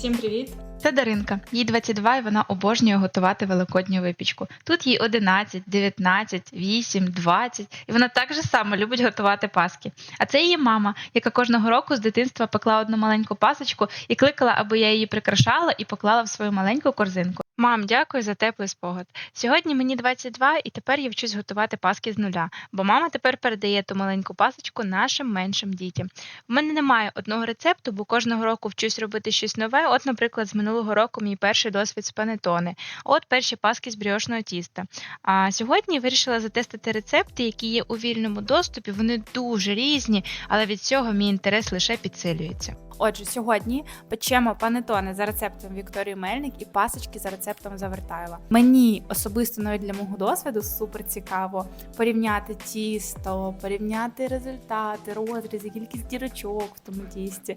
Всім привіт! Це Даринка. Їй 22 і вона обожнює готувати великодню випічку. Тут їй 11, 19, 8, 20, і вона так же само любить готувати паски. А це її мама, яка кожного року з дитинства пекла одну маленьку пасочку і кликала, аби я її прикрашала і поклала в свою маленьку корзинку. Мам, дякую за теплий спогад. Сьогодні мені 22, і тепер я вчусь готувати паски з нуля, бо мама тепер передає ту маленьку пасочку нашим меншим дітям. В мене немає одного рецепту, бо кожного року вчусь робити щось нове. От, наприклад, з минулого року мій перший досвід з панетони, от перші паски з бріошного тіста. А сьогодні вирішила затестити рецепти, які є у вільному доступі. Вони дуже різні, але від цього мій інтерес лише підсилюється. Отже, сьогодні печемо панетони за рецептом Вікторії Мельник і пасочки за рецептом Завертайла. Мені особисто навіть для мого досвіду супер цікаво порівняти тісто, порівняти результати, розрізи, кількість дірочок в тому тісті.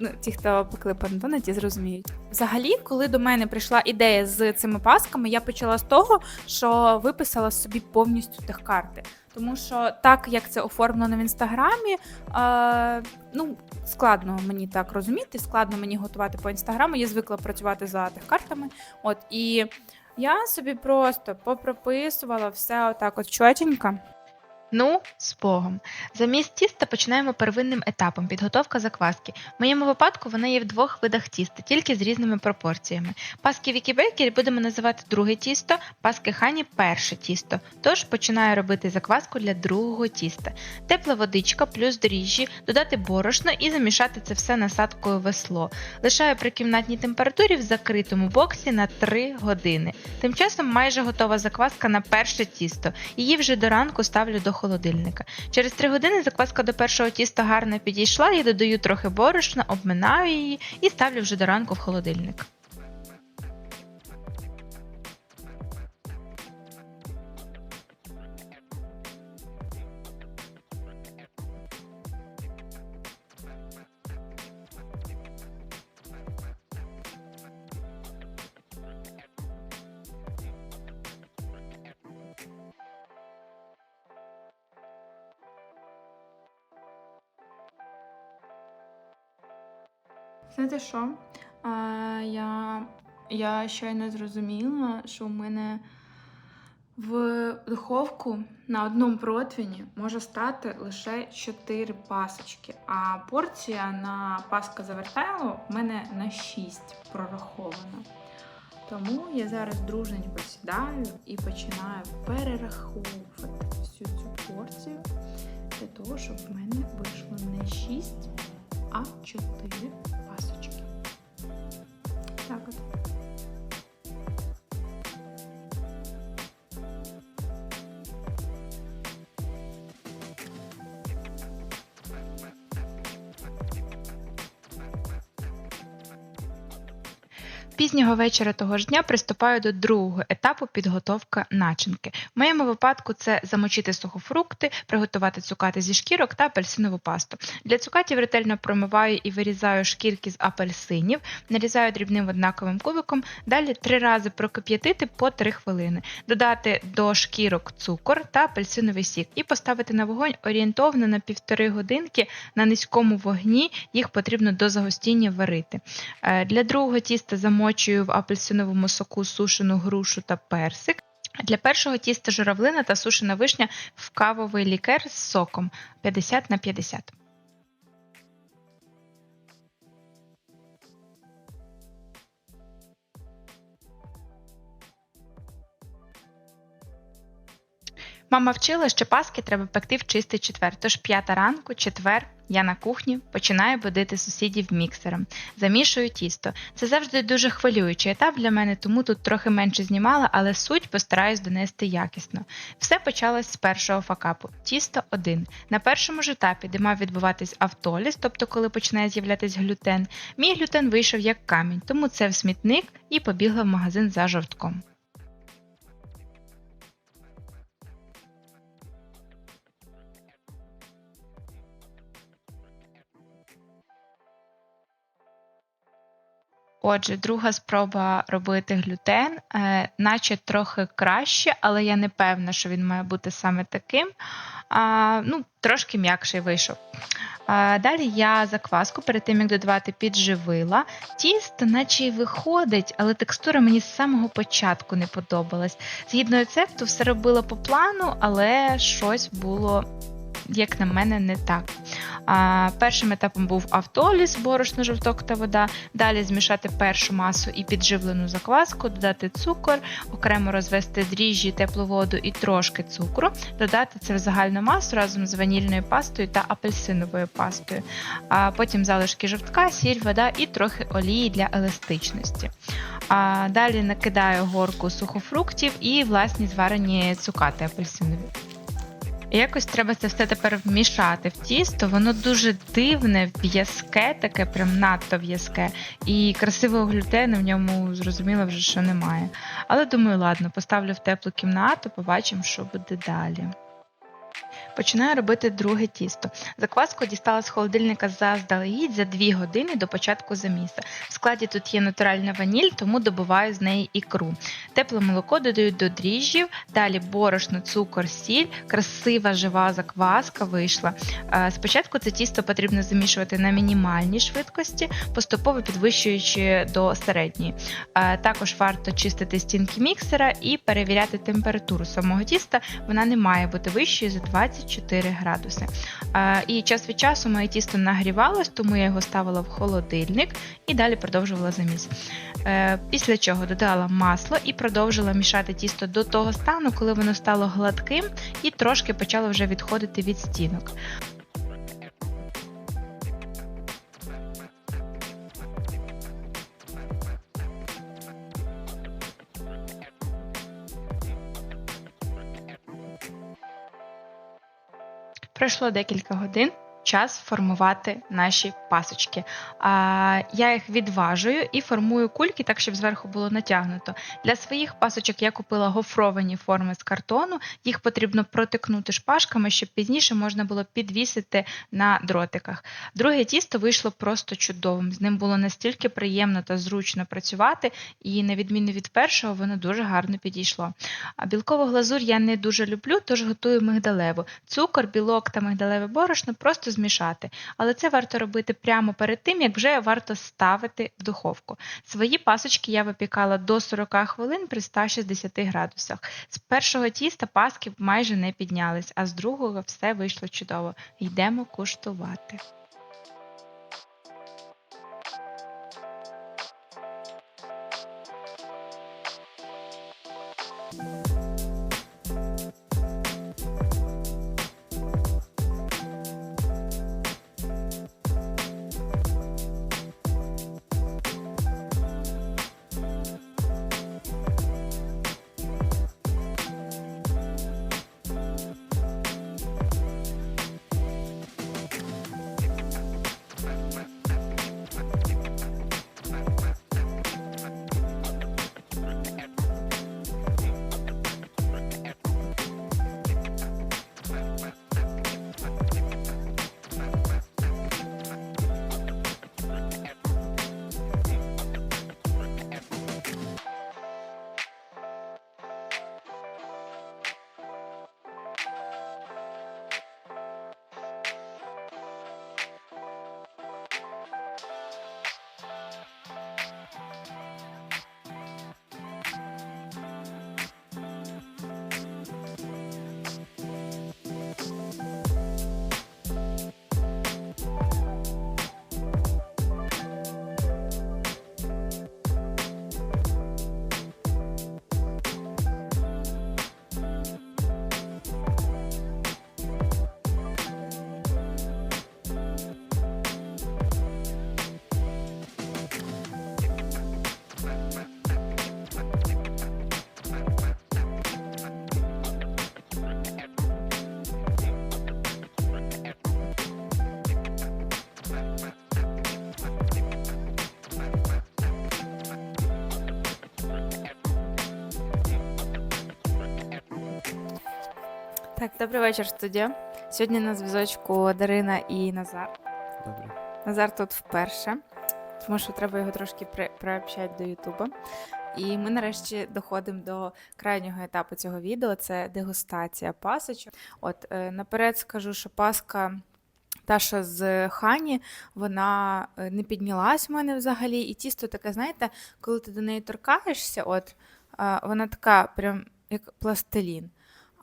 Ну, ті, хто пекли панетони, ті зрозуміють. Взагалі, коли до мене прийшла ідея з цими пасками, я почала з того, що виписала собі повністю техкарти. Тому що так як це оформлено в інстаграмі, е, ну складно мені так розуміти, складно мені готувати по інстаграму. Я звикла працювати за техкартами. От і я собі просто попрописувала все отак, от чотенько. Ну, з Богом. Замість тіста починаємо первинним етапом підготовка закваски. В моєму випадку вона є в двох видах тіста, тільки з різними пропорціями. Паски Вікі Бейкері будемо називати друге тісто, паски Хані перше тісто. Тож починаю робити закваску для другого тіста. Тепла водичка плюс дріжджі, додати борошно і замішати це все насадкою весло. Лишаю при кімнатній температурі в закритому боксі на 3 години. Тим часом майже готова закваска на перше тісто. Її вже до ранку ставлю до холодильника. Через 3 години закваска до першого тіста гарно підійшла, я додаю трохи борошна, обминаю її і ставлю вже до ранку в холодильник. Знаєте що? А, я, я щойно зрозуміла, що у мене в духовку на одному противні може стати лише 4 пасочки, а порція на паска завертайло в мене на 6 прорахована. Тому я зараз дружненько сідаю і починаю перераховувати всю цю порцію для того, щоб в мене вийшло не 6, а 4 пасочки. Так от. Пізнього вечора того ж дня приступаю до другого етапу підготовка начинки. В моєму випадку це замочити сухофрукти, приготувати цукати зі шкірок та апельсинову пасту. Для цукатів ретельно промиваю і вирізаю шкірки з апельсинів, нарізаю дрібним однаковим кубиком, далі три рази прокип'ятити по 3 хвилини, додати до шкірок цукор та апельсиновий сік і поставити на вогонь орієнтовно на півтори годинки на низькому вогні. Їх потрібно до загустіння варити. Е, Для другого тіста замочую в апельсиновому соку сушену грушу та персик. Для першого тіста журавлина та сушена вишня в кавовий лікер з соком 50 на 50. Мама вчила, що паски треба пекти в чистий четвер, тож п'ята ранку, четвер, я на кухні починаю будити сусідів міксером, замішую тісто. Це завжди дуже хвилюючий етап для мене, тому тут трохи менше знімала, але суть постараюсь донести якісно. Все почалось з першого факапу. Тісто 1. На першому ж етапі, де мав відбуватись автоліз, тобто коли починає з'являтись глютен, мій глютен вийшов як камінь, тому це в смітник і побігла в магазин за жовтком. Отже, друга спроба робити глютен, е, наче трохи краще, але я не певна, що він має бути саме таким. А, ну, трошки м'якший вийшов. А, далі я закваску перед тим, як додавати, підживила. Тісто, наче й виходить, але текстура мені з самого початку не подобалась. Згідно рецепту, все робила по плану, але щось було, як на мене, не так. А, першим етапом був автоліз, борошно, жовток та вода. Далі змішати першу масу і підживлену закваску, додати цукор, окремо розвести дріжджі, теплу воду і трошки цукру, додати це в загальну масу разом з ванільною пастою та апельсиновою пастою. А потім залишки жовтка, сіль, вода і трохи олії для еластичності. А далі накидаю горку сухофруктів і власні зварені цукати апельсинові. І Якось треба це все тепер вмішати в тісто. Воно дуже дивне, в'язке, таке, прям надто в'язке. І красивого глютену в ньому зрозуміло вже, що немає. Але думаю, ладно, поставлю в теплу кімнату, побачимо, що буде далі. Починаю робити друге тісто. Закваску дістала з холодильника заздалегідь за 2 години до початку заміса. В складі тут є натуральна ваніль, тому добуваю з неї ікру. Тепле молоко додаю до дріжджів, далі борошно, цукор, сіль, красива жива закваска вийшла. Е, Спочатку це тісто потрібно замішувати на мінімальній швидкості, поступово підвищуючи до середньої. Е, Також варто чистити стінки міксера і перевіряти температуру самого тіста. Вона не має бути вищою за 24 градуси. І час від часу моє тісто нагрівалось, тому я його ставила в холодильник і далі продовжувала заміс. Е, Після чого додала масло і продовжила мішати тісто до того стану, коли воно стало гладким і трошки почало вже відходити від стінок. Пройшло декілька годин. Час формувати наші пасочки. А, я їх відважую і формую кульки так, щоб зверху було натягнуто. Для своїх пасочок я купила гофровані форми з картону. Їх потрібно протикнути шпажками, щоб пізніше можна було підвісити на дротиках. Друге тісто вийшло просто чудовим. З ним було настільки приємно та зручно працювати, і на відміну від першого, воно дуже гарно підійшло. А білкову глазурь я не дуже люблю, тож готую мигдалеву. Цукор, білок та мигдалеве борошно просто змішати. Але це варто робити прямо перед тим, як вже варто ставити в духовку. Свої пасочки я випікала до 40 хвилин при 160 градусах. З першого тіста паски майже не піднялись, а з другого все вийшло чудово. Йдемо куштувати. Так, добрий вечір, студія. Сьогодні на зв'язочку Дарина і Назар. Добре. Назар тут вперше. тому що треба його трошки при- приобщати до Ютуба. І ми нарешті доходимо до крайнього етапу цього відео це дегустація пасочок. От е, наперед скажу, що паска. Та, що з хані, вона е, не піднялась в мене взагалі. І тісто таке, знаєте, коли ти до неї торкаєшся, от е, вона така, прям як пластилін.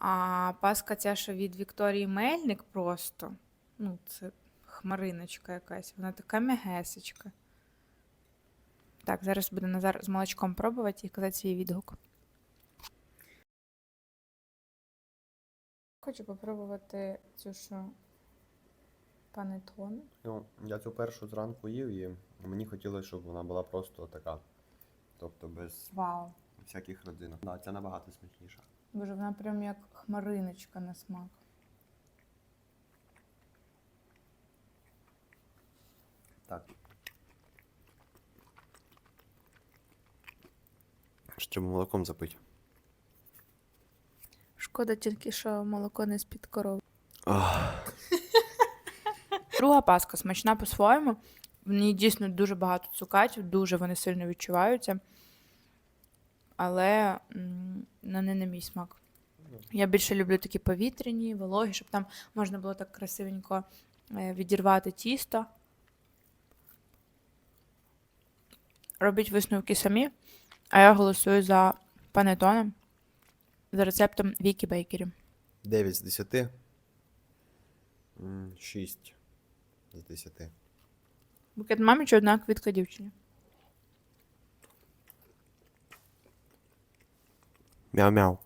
А паска ця, що від Вікторії Мельник, просто. Ну, це хмариночка якась. Вона така м'ягесечка. Так, зараз буде Назар з молочком пробувати і казати свій відгук. Хочу попробувати цю що панетон. Ну, я цю першу зранку їв і мені хотілося, щоб вона була просто така. Тобто без Вау. всяких родзинок. Да, ця набагато смачніша. Боже, вона прям як хмариночка на смак. Так. Ще треба молоком запити. Шкода тільки, що молоко не з-під корови. Ах. Друга паска смачна по-своєму. В ній дійсно дуже багато цукатів, дуже вони сильно відчуваються. Але ну, не на мій смак. Я більше люблю такі повітряні, вологі, щоб там можна було так красивенько е, відірвати тісто. Робіть висновки самі, а я голосую за панетоне за рецептом Вікі Бейкері. 9 з 10. 6 з 10. Букет мамі чи одна квітка дівчині? Miau, miau.